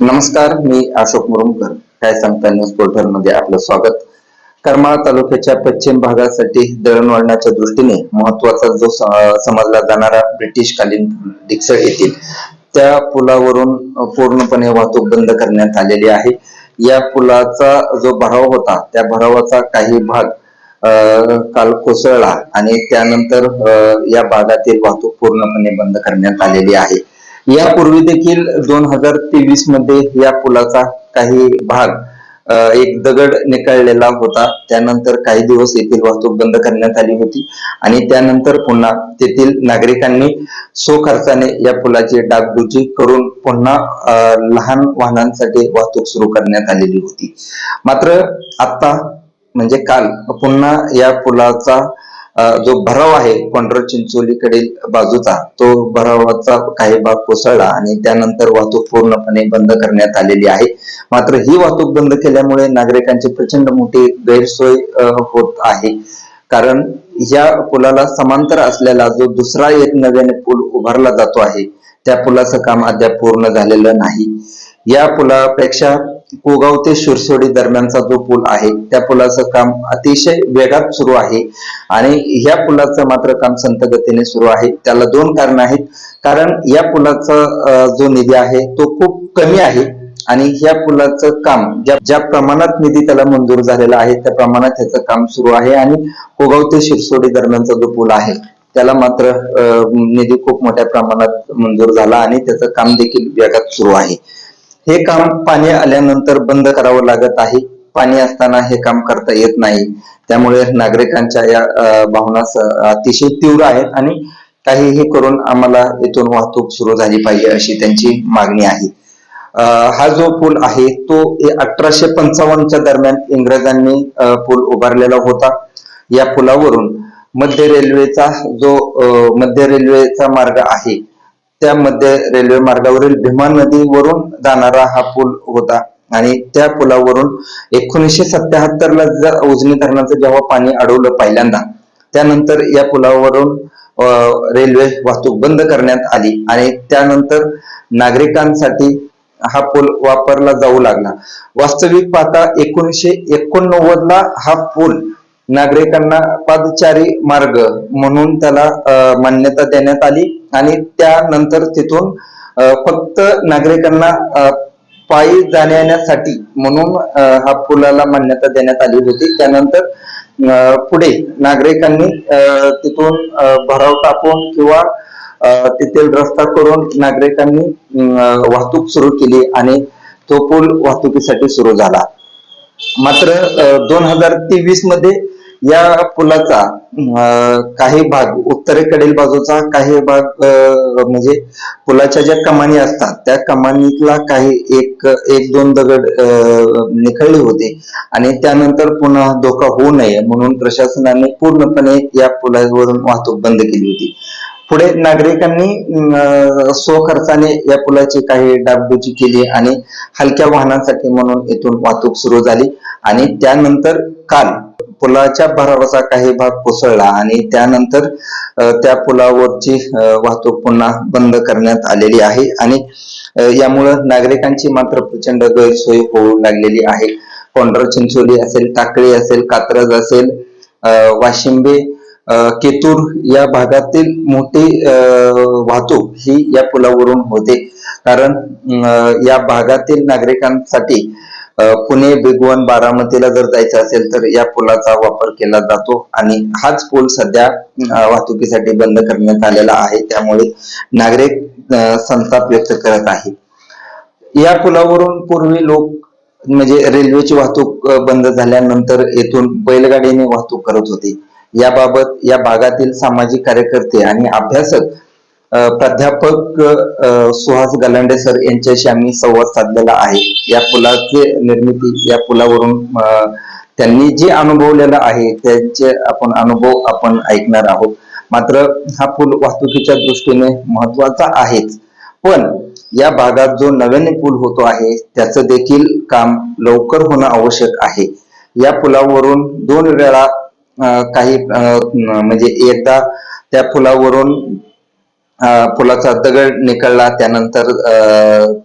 नमस्कार मी अशोक मुरुमकर. काय सांगता न्यूज पोर्टलमध्ये आपलं स्वागत. करमाळा तालुक्याच्या पश्चिम भागासाठी दळणवळणाच्या दृष्टीने महत्त्वाचा जो समजला जाणारा ब्रिटिशकालीन डिक्सळ येथील त्या पुलावरून पूर्णपणे वाहतूक बंद करण्यात आलेली आहे. या पुलाचा जो भराव होता त्या भरावाचा काही भाग काल कोसळला आणि त्यानंतर या भागातील वाहतूक पूर्णपणे बंद करण्यात आलेली आहे. यापूर्वी देखील दोन हजार तेवीसमध्ये या पुलाचा काही भाग एक दगड निकळलेला होता. त्यानंतर काही दिवस येथील वाहतूक बंद करण्यात आली होती. आणि त्यानंतर पुन्हा तेथील नागरिकांनी सो खर्चाने या पुलाची डागडुजी करून पुन्हा लहान वाहनांसाठी वाहतूक सुरू करण्यात आलेली होती. मात्र आता म्हणजे काल पुन्हा या पुलाचा जो भराव आहे पंढर चिंचोलीकडील बाजूचा तो भरावाचा काही भाग कोसळला आणि त्यानंतर वाहतूक पूर्णपणे बंद करण्यात आलेली आहे. मात्र ही वाहतूक बंद केल्यामुळे नागरिकांची प्रचंड मोठी गैरसोय होत आहे. कारण या पुलाला समांतर असलेला जो दुसरा एक नव्याने पूल उभारला जातो आहे त्या पुलाचं काम अद्याप पूर्ण झालेलं नाही. या पुलापेक्षा कोगाव ते शिरसोडी दरम्यानचा जो पूल आहे त्या पुलाचं काम अतिशय वेगात सुरू आहे. आणि ह्या पुलाचं मात्र काम संत गतीने सुरू आहे. त्याला दोन कारण आहेत. कारण या पुलाचा जो निधी आहे तो खूप कमी आहे. आणि ह्या पुलाचं काम ज्या ज्या प्रमाणात निधी त्याला मंजूर झालेला आहे त्या प्रमाणात त्याचं काम सुरू आहे. आणि कोगाव ते शिरसोडी दरम्यानचा जो पूल आहे त्याला मात्र निधी खूप मोठ्या प्रमाणात मंजूर झाला आणि त्याचं काम देखील वेगात सुरू आहे. हे काम पाणी आल्यानंतर बंद करावं लागत आहे. पाणी असताना हे काम करता येत नाही. त्यामुळे नागरिकांच्या या भावना अतिशय तीव्र आहेत आणि काहीही करून आम्हाला इथून वाहतूक सुरू झाली पाहिजे अशी त्यांची मागणी आहे. हा जो पूल आहे तो अठराशे पंचावन्नच्या दरम्यान इंग्रजांनी पूल उभारलेला होता. या पुलावरून मध्य रेल्वेचा जो मध्य रेल्वेचा मार्ग आहे त्यामध्ये रेल्वे मार्गावरील भीमा नदीवरून जाणारा हा पूल होता. आणि त्या पुलावरून एकोणीसशे सत्याहत्तर ला उजनी धरणाचं जेव्हा पाणी अडवलं पहिल्यांदा त्यानंतर या पुलावरून रेल्वे वाहतूक बंद करण्यात आली आणि त्यानंतर नागरिकांसाठी हा पूल वापरला जाऊ लागला. वास्तविक पाहता एकोणीसशे एकोणनव्वद ला हा पूल नागरिकांना पादचारी मार्ग म्हणून त्याला मान्यता देण्यात आली आणि त्यानंतर तिथून फक्त नागरिकांना पायी जाण्या येण्यासाठी म्हणून हा पुलाला मान्यता देण्यात आली होती. त्यानंतर पुढे नागरिकांनी तिथून भराव टाकून किंवा तेथील रस्ता करून नागरिकांनी वाहतूक सुरू केली आणि तो पूल वाहतुकीसाठी सुरू झाला. मात्र दोन हजार तेवीसमध्ये या पुलाचा अं, काही भाग उत्तरेकडील बाजूचा काही भाग म्हणजे पुलाच्या ज्या कमानी असतात त्या कमानीतला काही एक एक दोन दगड निखळले होते. आणि त्यानंतर पुन्हा धोका होऊ नये म्हणून प्रशासनाने पूर्णपणे या पुलावरून वाहतूक बंद केली होती. पुढे नागरिकांनी स्वखर्चाने या पुलाची काही डागडुजी केली आणि हलक्या वाहनांसाठी म्हणून इथून वाहतूक सुरू झाली. आणि त्यानंतर काल पुलाच्या भरावाचा काही भाग कोसळला आणि त्यानंतर त्या पुलावरची वाहतूक पुन्हा बंद करण्यात आलेली आहे आणि यामुळं नागरिकांची मात्र प्रचंड गैरसोय होऊ लागलेली आहे. कोंढर चिंचोली असेल टाकळी असेल कात्रज असेल वाशिंबे केतूर या भागातील मोठी वाहतूक ही या पुलावरून होते. कारण या भागातील नागरिकांसाठी पुणे भिगवण बारामतीला जर जायचं असेल तर या पुलाचा वापर केला जातो आणि हाच पूल सध्या वाहतुकीसाठी बंद करण्यात आलेला आहे. त्यामुळे नागरिक संताप व्यक्त करत आहे या पुलावरून पूर्वी लोक म्हणजे रेल्वेची वाहतूक बंद झाल्यानंतर येथून बैलगाडीने वाहतूक करत होते. याबाबत या भागातील सामाजिक कार्यकर्ते आणि अभ्यासक प्राध्यापक सुहास गलांडे सर यांच्याशी आम्ही संवाद साधलेला आहे. या पुलाचे निर्मिती या पुलावरून त्यांनी जे अनुभवलेलं आहे त्यांचे आपण अनुभव आपण ऐकणार आहोत. मात्र हा पूल वाहतुकीच्या दृष्टीने महत्त्वाचा आहेच. पण या भागात जो नव्याने पूल होतो आहे त्याचं देखील काम लवकर होणं आवश्यक आहे. या पुलावरून दोन वेळा काही म्हणजे एकदा त्या पुलावरून पुलाचा दगड निकळला त्यानंतर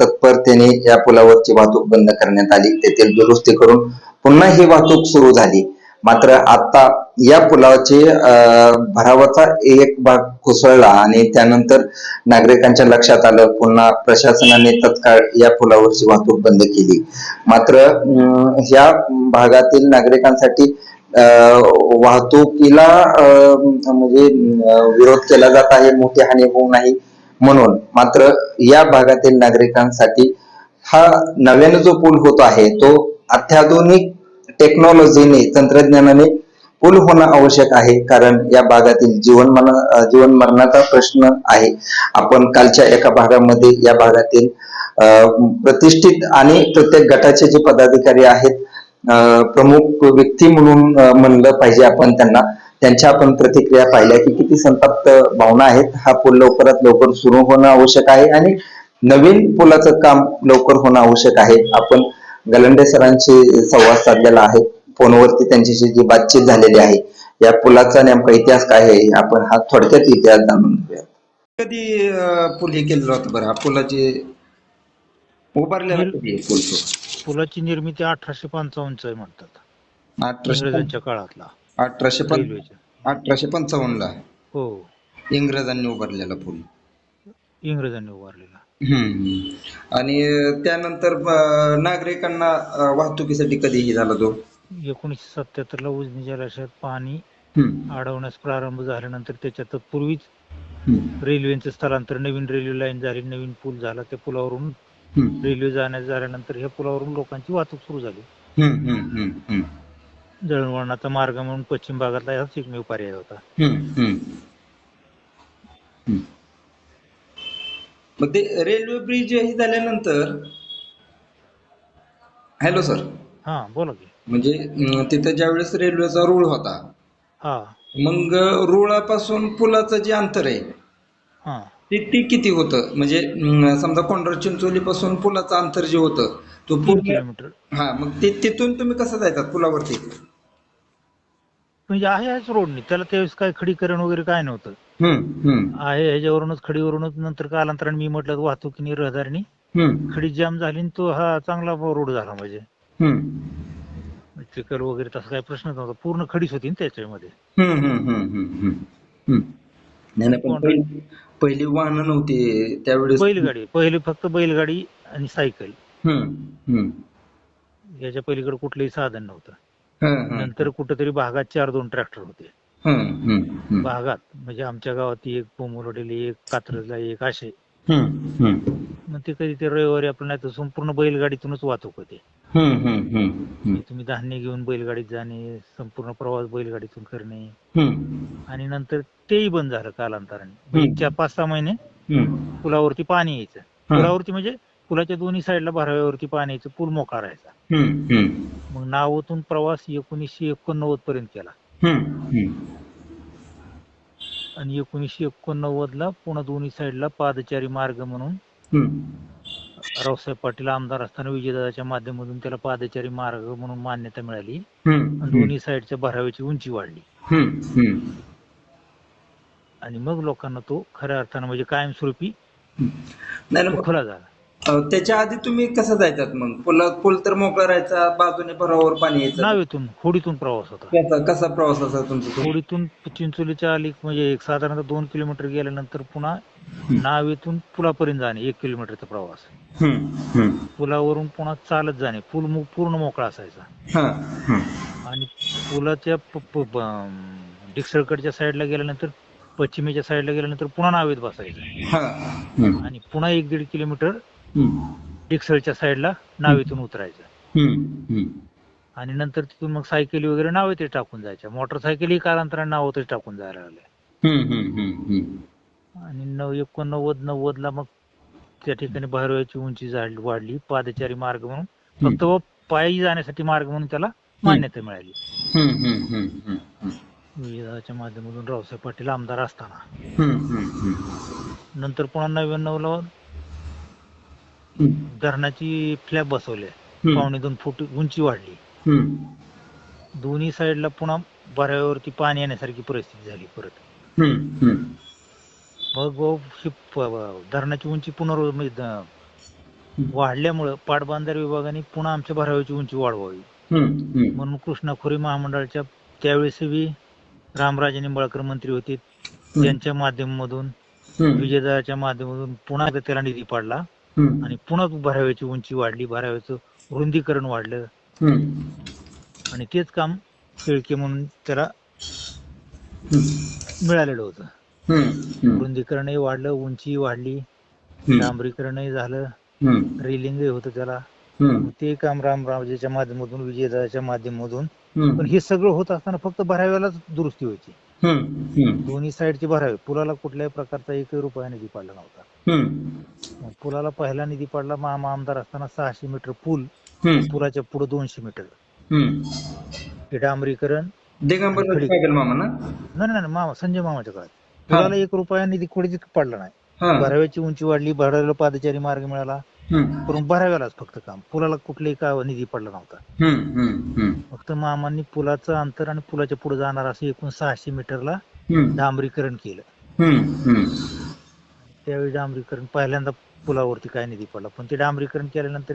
तत्परतेने या पुलावरची वाहतूक बंद करण्यात आली. तेथील दुरुस्ती करून पुन्हा ही वाहतूक सुरू झाली. मात्र आता या पुलाचे अं, भरावाचा एक भाग कोसळला आणि त्यानंतर नागरिकांच्या लक्षात आलं पुन्हा प्रशासनाने तत्काळ या पुलावरची वाहतूक बंद केली. मात्र अं, ह्या भागातील नागरिकांसाठी वाहतुकीला अं, म्हणजे विरोध केला जात आहे मोठी हानी होऊ नाही म्हणून. मात्र या भागातील नागरिकांसाठी हा नव्याने जो पूल होत आहे तो अत्याधुनिक टेक्नॉलॉजीने तंत्रज्ञानाने पूल होणं आवश्यक आहे कारण या भागातील जीवन जीवन मरणाचा प्रश्न आहे. आपण कालच्या एका भागामध्ये या भागातील अं, प्रतिष्ठित आणि प्रत्येक गटाचे जे पदाधिकारी आहेत प्रमुख व्यक्ती म्हणून म्हणलं पाहिजे आपण त्यांना. त्यांच्या आपण प्रतिक्रिया पाहिल्या की किती संतप्त भावना आहेत. हा पूल लवकरात लवकर सुरू होणं आवश्यक आहे आणि नवीन पुलाचं काम लवकर होणं आवश्यक आहे. आपण गलंडे सरांशी संवाद साधलेला आहे. फोनवरती त्यांच्याशी जी बातचीत झालेली आहे या पुलाचा नेमका इतिहास काय आहे आपण हा थोडक्यात इतिहास जाणून घेऊया कधी अं, पूल हे केलं होतं बरं? हा उभारलेला कधी आहे पूल तो पुलाची निर्मिती अठराशे पंचावन्नच आहे म्हणतात अठराशे इंग्रजांच्या काळातला अठराशे रेल्वेच्या अठराशे पंचावन्न ला हो इंग्रजांनी उभारलेला पूल इंग्रजांनी उभारलेला हम्म. आणि त्यानंतर अं, नागरिकांना अं, वाहतुकीसाठी कधी हे झाला तो एकोणीसशे सत्याहत्तर ला उजनी जलाशयात पाणी हम्म. अडवण्यास प्रारंभ झाल्यानंतर त्याच्या तत्पूर्वीच हम्म. रेल्वेचं स्थलांतर नवीन रेल्वे लाईन झाली नवीन पूल झाला त्या पुलावरून. रेल्वे जाण्यास झाल्यानंतर ह्या पुलावरून लोकांची वाहतूक सुरू झाली हम्म. हम्म. हम्म. हम्म. दळणवळणाचा मार्ग म्हणून पश्चिम भागातला हाच एकमेव पर्याय होता हम्म. हम्म. हम्म. मग ते रेल्वे ब्रिज हे झाल्यानंतर हॅलो सर हा बोला की म्हणजे अं, तिथं ज्यावेळेस रेल्वेचा रूळ होता हा मग रुळापासून पुलाचं जे अंतर आहे हा ते ते किती होतं? म्हणजे समजा कोंढरा चिंचोली पासून पुलाचं अंतर जे होतं तो तीन पूर्ण किलोमीटर. हा मग ते तिथून तुम्ही कसं जायतात पुलावरती? म्हणजे आहे ह्याच रोडनी. त्याला त्यावेळेस काय खडीकरण वगैरे काय नव्हतं. हम्म हम्म. आहे ह्याच्यावरूनच खडीवरूनच नंतर कालांतराने मी म्हटलं वाहतुकीने रहदारीने. हम्म. खडी जाम झाली आणि तो हा चांगला रोड झाला म्हणजे. हम्म. चिखल वगैरे तसा काही प्रश्नच नव्हता. पूर्ण खडीच होती ना त्याच्यामध्ये. हम्म हम्म हम्म हम्म हम्म हम्म. नाही नाही, पण पहिली पहिली वाहनं नव्हती त्यावेळेस. बैलगाडी पहिले फक्त बैलगाडी आणि सायकल. हम्म हम्म. याच्या पलीकडे कुठलंही साधन नव्हतं. हं, हं, नंतर कुठेतरी भागात चार दोन ट्रॅक्टर होते. हं, हं, हं. भागात म्हणजे आमच्या गावात एक पोमुरडेला एक कात्रजला एक असे. हं, हं. मग ते कधी ते रविवारी आपण नाही तर संपूर्ण बैलगाडीतूनच वाहतूक होते. तुम्ही धान्य घेऊन बैलगाडीत जाणे संपूर्ण प्रवास बैलगाडीतून करणे आणि नंतर तेही बंद झालं कालांतराने हम्म. म्हणजे चार पाच सहा महिने. पुलावरती पाणी यायचं. पुलावरती म्हणजे पुलाच्या दोन्ही साईडला भराव्यावरती पाणी यायचं पूल मोकळा राहायचा. मग नावतून प्रवास एकोणीसशे एकोणनव्वद पर्यंत केला. आणि एकोणीसशे एकोणनव्वद ला पुन्हा दोन्ही साईडला पादचारी मार्ग म्हणून. रावसाहेब पाटील आमदार असताना विजयदादाच्या माध्यमातून त्याला पादचारी मार्ग म्हणून मान्यता मिळाली आणि. दोन्ही साईडच्या भराव्याची उंची वाढली. आणि मग लोकांना तो खऱ्या अर्थानं म्हणजे कायमस्वरूपी खुला झाला त्याच्या आधी तुम्ही कसं जायचात मग? पुला पूल तर मोकळा राहायचा बाजूने भरावर पाणी यायचं. नावेतून होडीतून प्रवास होता. त्याचा कसा प्रवास असा तुमचा? तो? होडीतून चिंचोलीच्या अलीक म्हणजे एक साधारणतः दोन किलोमीटर गेल्यानंतर पुन्हा नावेतून पुलापर्यंत जाणे एक किलोमीटरचा प्रवास. पुलावरून पुन्हा चालत जाणे. पूल मो- पूर्ण मोकळा असायचा. हं. आणि पुलाच्या प- प- प- अं, डिक्सळकडच्या साईडला गेल्यानंतर पश्चिमेच्या साईडला गेल्यानंतर पुन्हा नावेत बसायचं. हं. आणि पुन्हा एक दीड किलोमीटर डिक्सळच्या साईडला नावेतून उतरायचं. आणि नंतर तिथून मग सायकली वगैरे नावेतच टाकून जायच्या मोटरसायकली कालांतराने नावातच टाकून जायला लागल्या. आणि नऊ एकोणनव्वद नव्वद ला मग त्या ठिकाणी भैरवाची उंची वाढली पादचारी मार्ग म्हणून फक्त व पायी जाण्यासाठी मार्ग म्हणून त्याला मान्यता मिळाली. विधाच्या माध्यमातून रावसाहेब पाटील आमदार असताना. नंतर पुन्हा नव्याण्णव ला. धरणाची फ्लॅब बसवले. पावणे दोन फूट उंची वाढली. दोन्ही साईडला पुन्हा भराव्यावरती पाणी येण्यासारखी परिस्थिती झाली परत. मग ही धरणाची उंची पुनर् द- वाढल्यामुळं पाटबंधारे विभागाने पुन्हा आमच्या भराव्याची उंची वाढवावी. म्हणून कृष्णा खोरे महामंडळाच्या त्यावेळेस बी रामराजे निंबाळकर मंत्री होते. त्यांच्या माध्यमामधून हम्म, विजयदाच्या माध्यमातून पुन्हा एकदा त्याला निधी पडला. आणि पुन्हा भराव्याची उंची वाढली भराव्याचं रुंदीकरण वाढलं. आणि तेच काम शेळके म्हणून त्याला मिळालेलं होतं. रुंदीकरणही वाढलं उंची वाढली डांबरीकरणही झालं रेलिंगही होतं त्याला. ते काम रामराजेच्या माध्यमातून विजयदाच्या माध्यमातून पण हे सगळं होत असताना फक्त भराव्यालाच दुरुस्ती व्हायची. दोन्ही साईडचे भरावे. पुलाला कुठल्याही प्रकारचा एकही रुपया निधी पडला नव्हता. पुलाला पहिला निधी पडला महा आमदार असताना सहाशे मीटर पूल पुलाच्या पुढे दोनशे मीटर. हम्म. हे डांबरीकरण नाही नाही मामा संजय मामाच्या काळात. पुलाला एक रुपया निधी कुठेच पडला नाही. भराव्याची उंची वाढली भराव्याला पादचारी मार्ग मिळाला. करून भराव्यालाच फक्त काम. पुलाला कुठलाही का निधी पडला नव्हता. फक्त मामांनी पुलाचं अंतर आणि पुलाच्या पुढे जाणार असं एकूण सहाशे मीटरला डांबरीकरण केलं. त्यावेळी डांबरीकरण पहिल्यांदा पुलावरती काय निधी पडला पण ते डांबरीकरण केल्यानंतर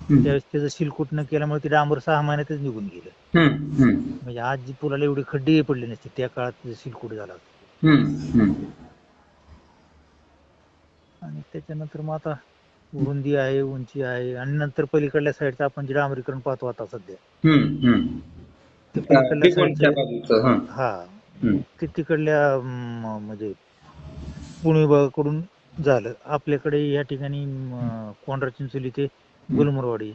त्यावेळेस त्याचं सिलकुट न केल्यामुळे ते डांबर सहा महिन्यातच निघून गेलं. म्हणजे आज जी पुलाला एवढे खड्डे पडले नसते त्या काळात ते सिलकुट झाला. आणि त्याच्यानंतर मग आता रुंदी आहे उंची आहे आणि नंतर पलीकडल्या साईडचं आपण जे डांबरीकरण पाहतो आता सध्या. ते हा, पलीकडल्या साईडचं ते तिकडल्या म्हणजे पुणे विभागाकडून झालं. आपल्याकडे या ठिकाणी कोंढरा चिंचोली ते गुलमरवाडी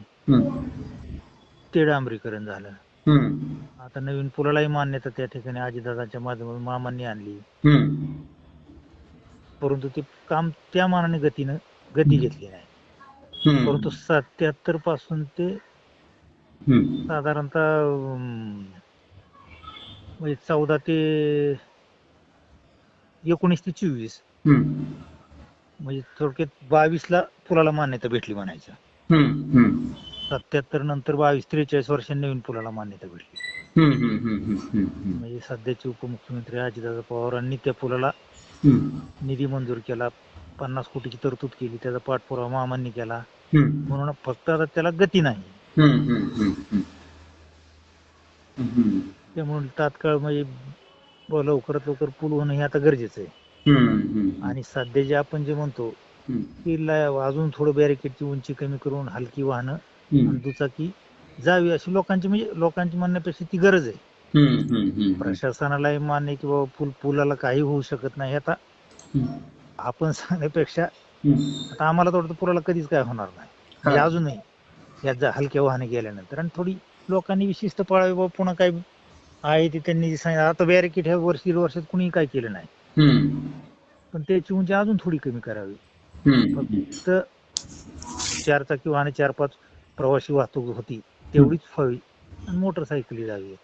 ते डांबरीकरण झालं. आता नवीन पुलालाही मान्यता त्या ठिकाणी आजीदादांच्या माध्यमातून मामांनी आणली. परंतु ते काम त्या मानाने गतीनं गती घेतली नाही. परंतु सत्याहत्तरपासून ते साधारणतः म्हणजे चौदा ते एकोणीस ते चोवीस. म्हणजे थोडक्यात बावीस ला पुलाला मान्यता भेटली म्हणायचं. सत्याहत्तर नंतर बावीस त्रेचाळीस वर्षांनी नवीन पुलाला मान्यता भेटली. म्हणजे सध्याचे उपमुख्यमंत्री अजितदादा पवारांनी त्या पुलाला निधी मंजूर केला. पन्नास कोटीची तरतूद केली त्याचा पाठपुरावा मामांनी केला. म्हणून फक्त आता त्याला गती नाही. त्यामुळे तात्काळ म्हणजे लवकरात लवकर पूल होणं हे आता गरजेचं आहे. आणि सध्या जे आपण जे म्हणतो की अजून थोडं बॅरिकेडची उंची कमी करून हलकी वाहनं दुचाकी जावी अशी लोकांची म्हणजे लोकांची म्हणण्यापेक्षा ती गरज आहे. प्रशासनालाही मान्य की बाबा पूल पुलाला काही होऊ शकत नाही. आता आपण सांगण्यापेक्षा आता आम्हाला वाटतं पुलाला कधीच काय होणार नाही. म्हणजे. अजूनही जा- हलक्या वाहने गेल्यानंतर आणि थोडी लोकांनी विशिष्ट पाळावी बाबा पुन्हा काय आहे ते त्यांनी सांगितलं. आता बॅरिकेड ह्या वर्ष दीड वर्षात कुणी काय केलं नाही. पण त्याची उंची अजून थोडी कमी करावी. फक्त चार चाकी वाहने चार पाच प्रवासी वाहतूक होती तेवढीच व्हावी आणि मोटरसायकली जावी.